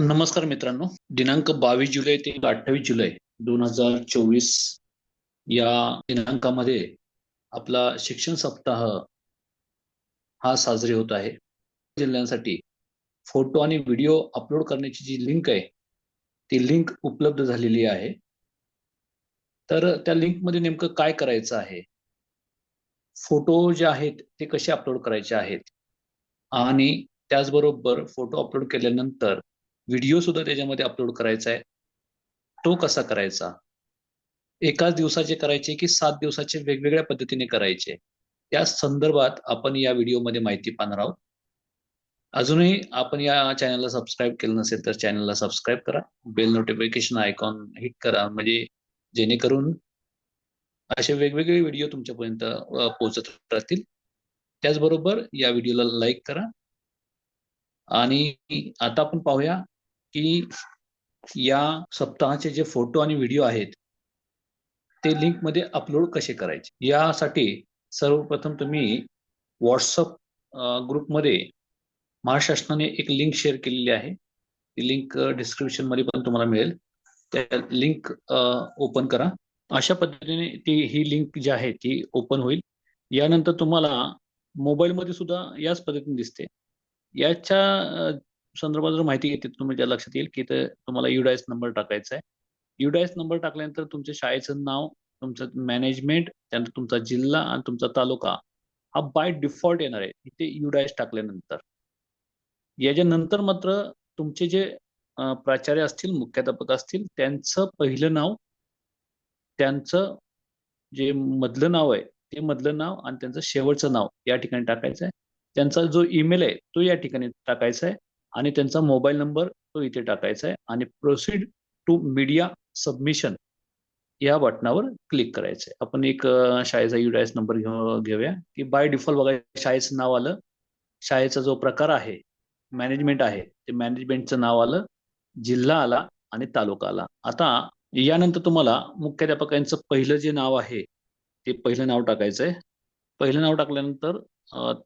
नमस्कार मित्रांनो. दिनांक बावीस जुलै ते अठ्ठावीस जुलै दोन हजार चोवीस या दिनांकामध्ये आपला शिक्षण सप्ताह हा साजरे होत आहे. जिल्ह्यांसाठी फोटो आणि व्हिडिओ अपलोड करण्याची जी लिंक आहे ती लिंक उपलब्ध झालेली आहे. तर त्या लिंकमध्ये नेमकं काय करायचं आहे? फोटो जे आहेत ते कसे अपलोड करायचे आहेत? आणि त्याचबरोबर फोटो अपलोड केल्यानंतर व्हिडिओ सुद्धा त्याच्यामध्ये अपलोड करायचा आहे. तो कसा करायचा? एकाच दिवसाचे करायचे की सात दिवसाचे वेगवेगळ्या पद्धतीने करायचे? त्या संदर्भात आपण या व्हिडिओमध्ये माहिती पाहणार आहोत. अजूनही आपण या चॅनलला सबस्क्राईब केलं नसेल तर चॅनलला सबस्क्राईब करा. बेल नोटिफिकेशन आयकॉन हिट करा. म्हणजे जेणेकरून असे वेगवेगळे व्हिडिओ तुमच्यापर्यंत पोहोचत राहतील. त्याचबरोबर या व्हिडिओला लाईक करा. आणि आता आपण पाहूया की या सप्ताहाचे जे फोटो आणि व्हिडिओ आहेत ते लिंकमध्ये अपलोड कसे करायचे? यासाठी सर्वप्रथम तुम्ही व्हॉट्सअप ग्रुपमध्ये महाराष्ट्र शासनाने एक लिंक शेअर केलेली आहे. ती लिंक डिस्क्रिप्शनमध्ये पण तुम्हाला मिळेल. त्या लिंक ओपन करा. अशा पद्धतीने ती ही लिंक जी आहे ती ओपन होईल. यानंतर तुम्हाला मोबाईलमध्ये सुद्धा याच पद्धतीने दिसते. याच्या संदर्भात जर माहिती घेतली तुमच्या लक्षात येईल की तुम्हाला युडायस नंबर टाकायचा आहे. युडायस नंबर टाकल्यानंतर तुमच्या शाळेचं नाव तुमचं मॅनेजमेंट त्यानंतर तुमचा जिल्हा आणि तुमचा तालुका हा बाय डिफॉल्ट येणार आहे. इथे युडायस टाकल्यानंतर. याच्या नंतर मात्र तुमचे जे प्राचार्य असतील मुख्याध्यापक असतील त्यांचं पहिलं नाव त्यांचं जे मधलं नाव आहे ते मधलं नाव आणि त्यांचं शेवटचं नाव या ठिकाणी टाकायचं आहे. त्यांचा जो ईमेल आहे तो या ठिकाणी टाकायचा आहे. आणि त्यांचा मोबाईल नंबर तो इथे टाकायचा आहे. आणि प्रोसीड टू मीडिया सबमिशन या बटनावर क्लिक करायचं आहे. आपण एक शाळेचा युडायस नंबर घेऊया की बाय डिफॉल्ट बघा शाळेचं नाव आलं. शाळेचा जो प्रकार आहे मॅनेजमेंट आहे ते मॅनेजमेंटचं नाव आलं जिल्हा आला आणि तालुका आला. आता यानंतर तुम्हाला मुख्याध्यापकांचं पहिलं जे नाव आहे ते पहिलं नाव टाकायचं आहे. पहिलं नाव टाकल्यानंतर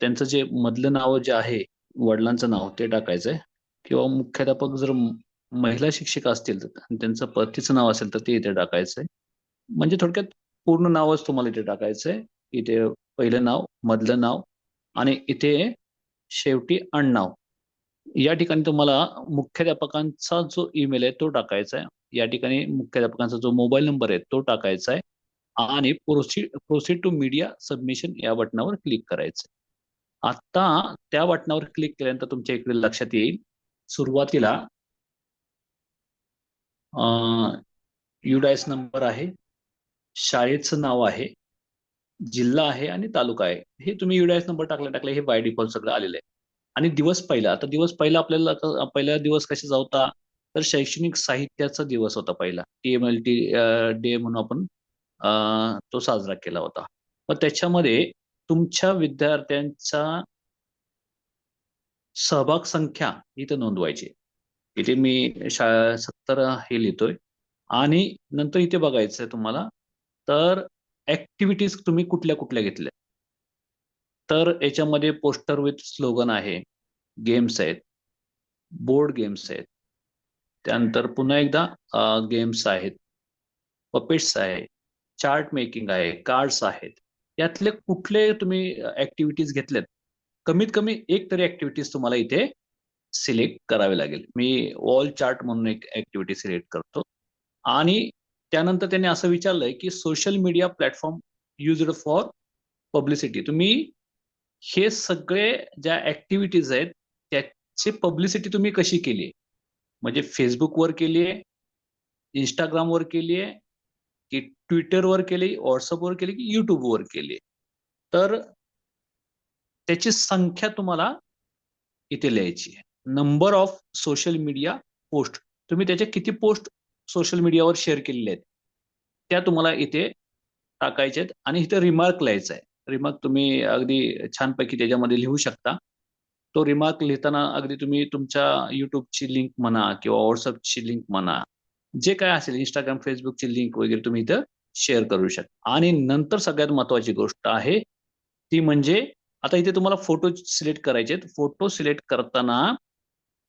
त्यांचं जे मधलं नाव जे आहे वडिलांचं नाव ते टाकायचंय. किंवा मुख्याध्यापक जर महिला शिक्षिका असतील तर त्यांचं पतीचं नाव असेल तर ते इथे टाकायचंय. म्हणजे थोडक्यात पूर्ण नावच तुम्हाला इथे टाकायचंय. इथे पहिलं नाव मधलं नाव आणि इथे शेवटी अण्णाव. या ठिकाणी तुम्हाला मुख्याध्यापकांचा जो ईमेल आहे तो टाकायचा आहे या ठिकाणी मुख्याध्यापकांचा जो मोबाईल नंबर आहे तो टाकायचा आहे आणि proceed proceed to media submission या बटनावर क्लिक करायचं आता त्या बटनावर क्लिक केल्यानंतर तुमच्या इकडे लक्षात येईल. सुरुवातीला युडायस नंबर आहे शाळेचं नाव आहे जिल्हा आहे आणि तालुका आहे. हे तुम्ही युडायस नंबर टाकले टाकले हे बाय डिफॉल्ट सगळं आलेलं आहे. आणि दिवस पहिला आता दिवस पहिला आपल्याला पहिला दिवस कशाचा होता तर शैक्षणिक साहित्याचा दिवस होता पहिला. T M L T day म्हणून आपण तो साजरा केला होता. मग त्याच्यामध्ये तुमच्या विद्यार्थ्यांचा सहभाग संख्या इथं नोंदवायची इथे मी शाळा सत्तर हे लिहितोय. आणि नंतर इथे बघायचं आहे तुम्हाला तर ऍक्टिव्हिटीज तुम्ही कुठल्या कुठल्या घेतल्या? तर याच्यामध्ये पोस्टर विथ स्लोगन आहे गेम्स आहेत बोर्ड गेम्स आहेत. त्यानंतर पुन्हा एकदा गेम्स आहेत पपेट्स आहे चार्ट मेकिंग आहे कार्ड्स आहेत. यातले कुठले तुम्ही ऍक्टिव्हिटीज घेतल्यात कमीत कमी एक तरी ऍक्टिव्हिटीज तुम्हाला इथे सिलेक्ट करावे लागेल. मी वॉल चार्ट म्हणून एक ऍक्टिव्हिटी सिलेक्ट करतो. आणि त्यानंतर त्यांनी असं विचारलंय की social media platform used for publicity तुम्ही हे सगळे ज्या ऍक्टिव्हिटीज आहेत त्याची पब्लिसिटी तुम्ही कशी केली म्हणजे फेसबुकवर केली आहे इंस्टाग्रामवर केली आहे की ट्विटरवर केली व्हॉट्सअपवर केली की युट्यूबवर केली. तर त्याची संख्या तुम्हाला इथे लिहायची आहे. Number of social media post तुम्ही त्याच्या किती पोस्ट सोशल मीडियावर शेअर केलेले आहेत त्या तुम्हाला इथे टाकायच्या आहेत आणि इथे रिमार्क लिहायचा आहे. रिमार्क तुम्ही अगदी छानपैकी त्याच्यामध्ये लिहू शकता. तो रिमार्क लिहिताना अगदी तुम्ही तुमच्या युट्यूबची लिंक म्हणा किंवा व्हॉट्सअपची लिंक म्हणा जे काय असेल इंस्टाग्राम फेसबुकची लिंक वगैरे तुम्ही इथं शेअर करू शकता. आणि नंतर सगळ्यात महत्वाची गोष्ट आहे ती म्हणजे आता इथे तुम्हाला फोटो सिलेक्ट करायचे फोटो सिलेक्ट करताना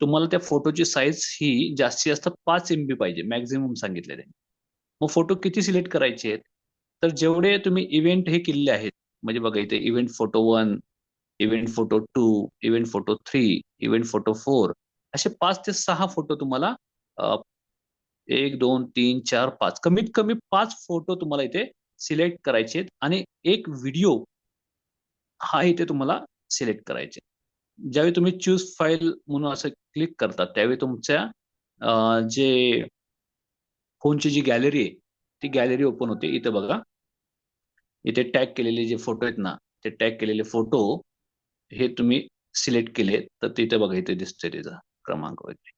तुम्हाला त्या फोटोची साईज ही जास्तीत जास्त पाच एमबी पाहिजे मॅक्झिमम सांगितले त्यांनी मग फोटो किती सिलेक्ट करायचे आहेत? तर जेवढे तुम्ही इव्हेंट हे केलेले आहेत म्हणजे बघा इथे event photo one event photo two event photo three event photo four असे पाच ते सहा फोटो तुम्हाला एक दोन तीन चार पाच. कमीत कमी पाच फोटो तुम्हाला इथे सिलेक्ट करायचे आणि एक व्हिडिओ हा इथे तुम्हाला सिलेक्ट करायचे ज्यावेळी तुम्ही चूज फाईल म्हणून असं क्लिक करता त्यावेळी तुमच्या जे फोनची जी गॅलरी आहे ती गॅलरी ओपन होते. इथे बघा. इथे टॅग केलेले जे फोटो आहेत ना ते टॅग केलेले फोटो हे तुम्ही सिलेक्ट केले तर तिथे बघा इथे दिसते त्याचा क्रमांक वगैरे.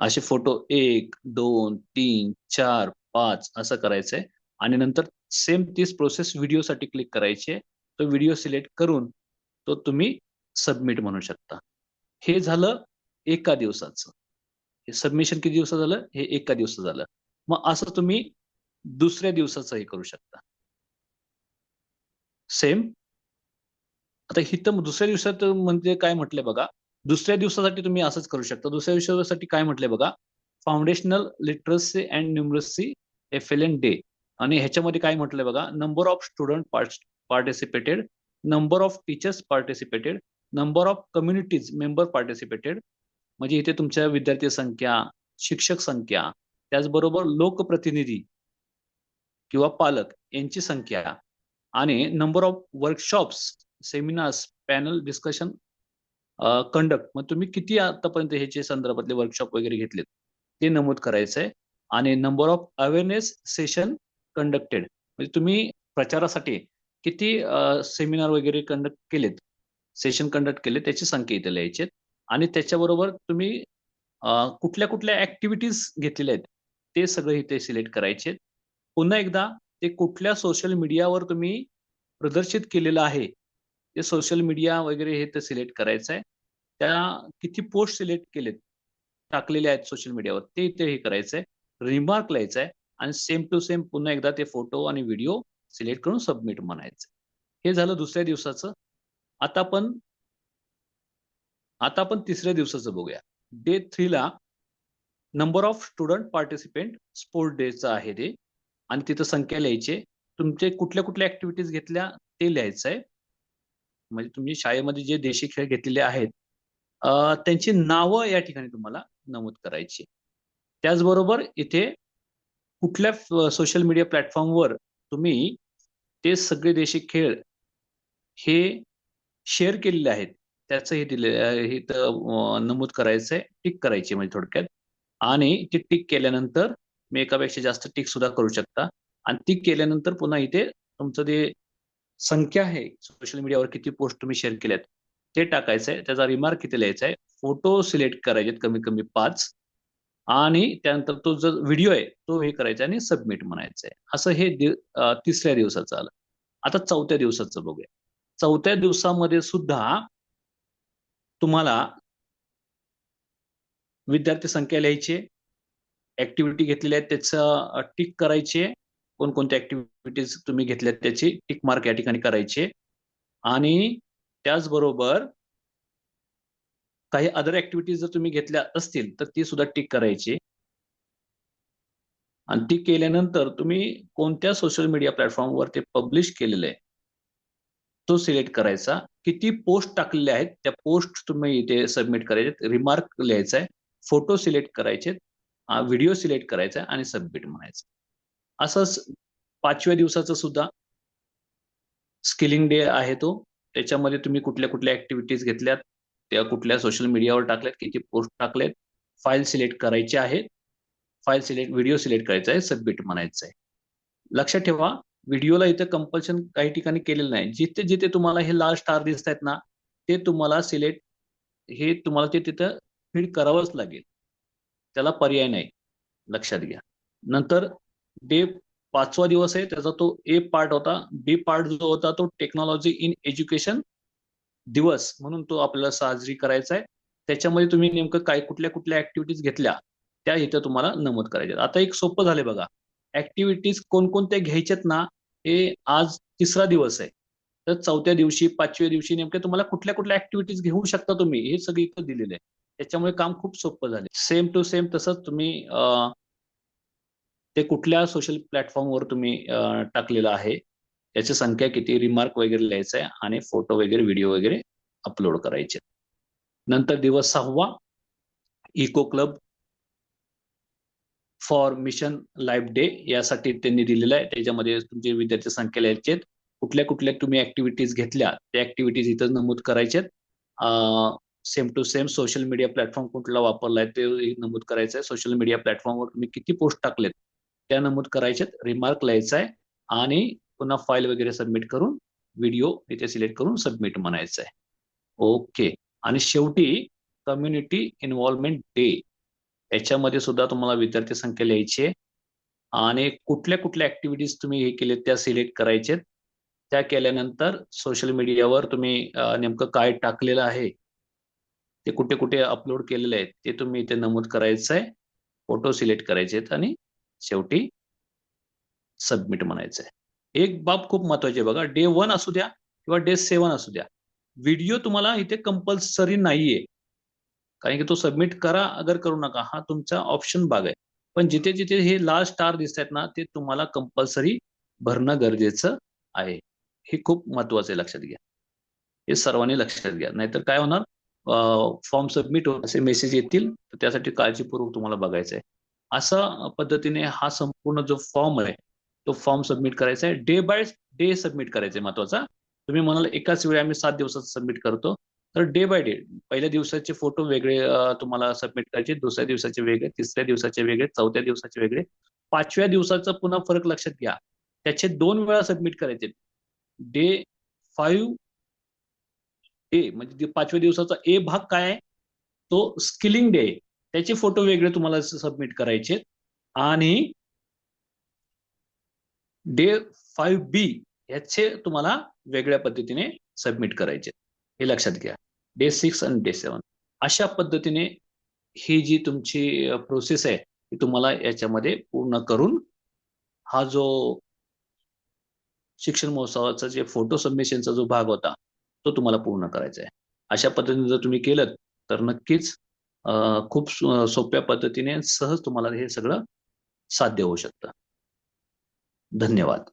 असे फोटो एक दोन तीन चार पाच असं करायचंय आणि नंतर सेम तीच प्रोसेस व्हिडिओसाठी क्लिक करायची. तो व्हिडिओ सिलेक्ट करून तो तुम्ही सबमिट म्हणू शकता. हे झालं एका दिवसाचं. हे सबमिशन किती दिवसात झालं? हे एका दिवसात झालं. मग असं तुम्ही दुसऱ्या दिवसाचं हे करू शकता. सेम आता हिथं दुसऱ्या दिवसात म्हणजे काय म्हटलंय बघा? दुसऱ्या दिवसासाठी तुम्ही असंच करू शकता. दुसऱ्या दिवसासाठी काय म्हटलंय बघा? Foundational literacy and numeracy F L N day आणि ह्याच्यामध्ये काय म्हटलंय बघा? Number of student participated number of teachers participated number of communities member participated म्हणजे इथे तुमच्या विद्यार्थी संख्या शिक्षक संख्या त्याचबरोबर लोकप्रतिनिधी किंवा पालक यांची संख्या. आणि number of workshops seminars panel discussion conduct मग तुम्ही किती आतापर्यंत ह्याचे संदर्भातले वर्कशॉप वगैरे घेतलेत? ते नमूद करायचं आहे आणि number of awareness session conducted म्हणजे तुम्ही प्रचारासाठी किती सेमिनार वगैरे कंडक्ट केलेत? सेशन कंडक्ट केले त्याची संख्या इथे लिहायची आणि त्याच्याबरोबर तुम्ही कुठल्या कुठल्या ऍक्टिव्हिटीज घेतलेल्या आहेत? ते सगळे इथे सिलेक्ट करायचे पुन्हा एकदा ते कुठल्या सोशल मीडियावर तुम्ही प्रदर्शित केलेलं आहे? ते सोशल मीडिया वगैरे हे ते सिलेक्ट करायचं आहे. त्या किती पोस्ट सिलेक्ट केलेत टाकलेले आहेत सोशल मीडियावर ते इथे हे करायचं आहे रिमार्क लिहायचं आहे आणि सेम टू सेम पुन्हा एकदा ते फोटो आणि व्हिडिओ सिलेक्ट करून सबमिट म्हणायचं. हे झालं दुसऱ्या दिवसाचं. आता पण आता आपण तिसऱ्या दिवसाचं बघूया. Day थ्रीला number of student participant sport डेचं आहे ते. आणि तिथं संख्या लिहायची तुमचे कुठल्या कुठल्या ऍक्टिव्हिटीज घेतल्या ते लिहायचं आहे. म्हणजे तुम्ही शाळेमध्ये जे देशी खेळ घेतलेले आहेत त्यांची नावं या ठिकाणी तुम्हाला नमूद करायची त्याचबरोबर इथे कुठल्या सोशल मीडिया प्लॅटफॉर्मवर तुम्ही ते सगळे देशी खेळ हे शेअर केलेले आहेत त्याचं हे दिले हे नमूद करायचंय टिक करायची म्हणजे थोडक्यात. आणि ती टिक केल्यानंतर मी एकापेक्षा जास्त टिक सुद्धा करू शकता. आणि टिक केल्यानंतर पुन्हा इथे तुमचं जे संख्या आहे. सोशल मीडियावर किती पोस्ट तुम्ही शेअर केल्यात ते टाकायचंय. त्याचा रिमार्क किती लिहायचा आहे फोटो सिलेक्ट करायचे कमी कमी पाच. आणि त्यानंतर तो जो व्हिडिओ आहे तो हे करायचा आणि सबमिट म्हणायचं आहे असं हे तिसऱ्या दिवसाचं आलं. आता चौथ्या दिवसाचं बघूया. चौथ्या दिवसामध्ये सुद्धा तुम्हाला विद्यार्थी संख्या लिहायची ऍक्टिव्हिटी घेतलेल्या आहेत त्याचं टिक करायचे कोणकोणत्या ऍक्टिव्हिटीज तुम्ही घेतल्यात त्याची टिक मार्क या ठिकाणी करायचे. आणि त्याचबरोबर काही अदर ऍक्टिव्हिटीज जर तुम्ही घेतल्या असतील तर ती सुद्धा टिक करायची. आणि ती केल्यानंतर तुम्ही कोणत्या सोशल मीडिया प्लॅटफॉर्मवर ते पब्लिश केलेलं आहे तो सिलेक्ट करायचा. किती पोस्ट टाकलेले आहेत त्या पोस्ट तुम्ही इथे सबमिट करायचे रिमार्क लिहायचा आहे फोटो सिलेक्ट करायचे व्हिडिओ सिलेक्ट करायचा आणि सबमिट म्हणायचं असंच पाचव्या दिवसाचं सुद्धा स्किलिंग डे आहे तो. त्याच्यामध्ये तुम्ही कुठल्या कुठल्या ऍक्टिव्हिटीज घेतल्यात त्या कुठल्या सोशल मीडियावर टाकल्यात किती पोस्ट टाकलेत फाईल सिलेक्ट करायचे आहेत. फाईल सिलेक्ट व्हिडिओ सिलेक्ट करायचा आहे सबमिट म्हणायचं आहे लक्षात ठेवा व्हिडिओला इथं कंपल्शन काही ठिकाणी केलेलं नाही. जिथे जिथे तुम्हाला हे लाल स्टार दिसत आहेत ना ते तुम्हाला सिलेक्ट हे तुम्हाला ते तिथं फीड करावंच लागेल. त्याला पर्याय नाही. लक्षात घ्या. नंतर डे पाचवा दिवस आहे त्याचा तो ए पार्ट होता. बी पार्ट जो होता तो टेक्नॉलॉजी इन एज्युकेशन दिवस म्हणून तो आपल्याला साजरी करायचा आहे. त्याच्यामध्ये तुम्ही नेमकं काय कुठल्या कुठल्या ऍक्टिव्हिटीज घेतल्या त्या इथं तुम्हाला नमूद करायच्या आता एक सोपं झालंय बघा. ऍक्टिव्हिटीज कोणकोणत्या घ्यायच्यात ना हे आज तिसरा दिवस आहे. तर चौथ्या दिवशी पाचव्या दिवशी नेमक्या तुम्हाला कुठल्या कुठल्या ऍक्टिव्हिटीज घेऊ शकता तुम्ही हे सगळं इथं दिलेलं आहे. त्याच्यामुळे काम खूप सोपं झाले सेम टू सेम तसंच तुम्ही ते कुठल्या सोशल प्लॅटफॉर्मवर तुम्ही टाकलेलं आहे? त्याची संख्या किती? रिमार्क वगैरे लिहायचं आहे आणि फोटो वगैरे व्हिडिओ वगैरे अपलोड करायचे. नंतर दिवस सहावा eco club for mission life day यासाठी त्यांनी दिलेलं आहे. त्याच्यामध्ये तुमचे विद्यार्थी संख्या लिहायचे आहेत. कुठल्या कुठल्या तुम्ही ऍक्टिव्हिटीज घेतल्या त्या ऍक्टिव्हिटीज इथं नमूद करायच्यात same to same social media platform कुठला वापरलाय ते नमूद करायचं आहे सोशल मीडिया प्लॅटफॉर्मवर तुम्ही किती पोस्ट टाकलेत? त्या नमूद करायच्यात रिमार्क लिहायचा आहे आणि पुन्हा फाईल वगैरे सबमिट करून व्हिडिओ इथे सिलेक्ट करून सबमिट म्हणायचं आहे ओके आणि शेवटी कम्युनिटी इन्व्हॉल्वमेंट डे याच्यामध्ये सुद्धा तुम्हाला विद्यार्थी संख्या लिहायची आहे. आणि कुठल्या कुठल्या ऍक्टिव्हिटीज तुम्ही हे केले त्या सिलेक्ट करायचे त्या केल्यानंतर सोशल मीडियावर तुम्ही नेमकं काय टाकलेलं आहे ते कुठे कुठे अपलोड केलेले आहेत ते तुम्ही इथे नमूद करायचं आहे फोटो सिलेक्ट करायचे आहेत आणि शेवटी सबमिट म्हणायचं आहे एक बाब खूप महत्वाची आहे बघा. डे वन असू द्या किंवा डे सेवन असू द्या. व्हिडिओ तुम्हाला इथे कंपल्सरी नाहीये. कारण की तो सबमिट करा अगर करू नका हा तुमचा ऑप्शन भाग आहे. पण जिथे जिथे हे लाल स्टार दिसत आहेत ना ते तुम्हाला कंपल्सरी भरणं गरजेचं आहे. हे खूप महत्वाचं आहे लक्षात घ्या. हे सर्वांनी लक्षात घ्या. नाहीतर काय होणार? फॉर्म सबमिट होत असे मेसेज येतील तर त्यासाठी काळजीपूर्वक तुम्हाला बघायचं आहे असा पद्धतीने हा संपूर्ण जो फॉर्म आहे तो फॉर्म सबमिट करायचा आहे. डे बाय डे सबमिट करायचा आहे महत्त्वाचा. तुम्ही म्हणाल एकाच वेळी आम्ही सात दिवसात सबमिट करतो. तर डे बाय डे पहिल्या दिवसाचे फोटो वेगळे तुम्हाला सबमिट करायचे दुसऱ्या दिवसाचे वेगळे तिसऱ्या दिवसाचे वेगळे चौथ्या दिवसाचे वेगळे. पाचव्या दिवसाचा पुन्हा फरक लक्षात घ्या. त्याचे दोन वेळा सबमिट करायचे. डे फाईव्ह डे म्हणजे पाचव्या दिवसाचा ए भाग काय आहे? तो स्किलिंग डे त्याचे फोटो वेगळे तुम्हाला सबमिट करायचे आणि डे फाईव्ह बी ह्याचे तुम्हाला वेगळ्या पद्धतीने सबमिट करायचे हे लक्षात घ्या. डे सिक्स आणि डे सेवन अशा पद्धतीने ही जी तुमची प्रोसेस आहे ती तुम्हाला याच्यामध्ये पूर्ण करून हा जो शिक्षण महोत्सवाचा जे फोटो सबमिशनचा जो भाग होता तो तुम्हाला पूर्ण करायचा आहे. अशा पद्धतीने जर तुम्ही केलं तर नक्कीच खूप सोप्या पद्धतीने सहज तुम्हाला हे सगळं साध्य होऊ शकतं. धन्यवाद.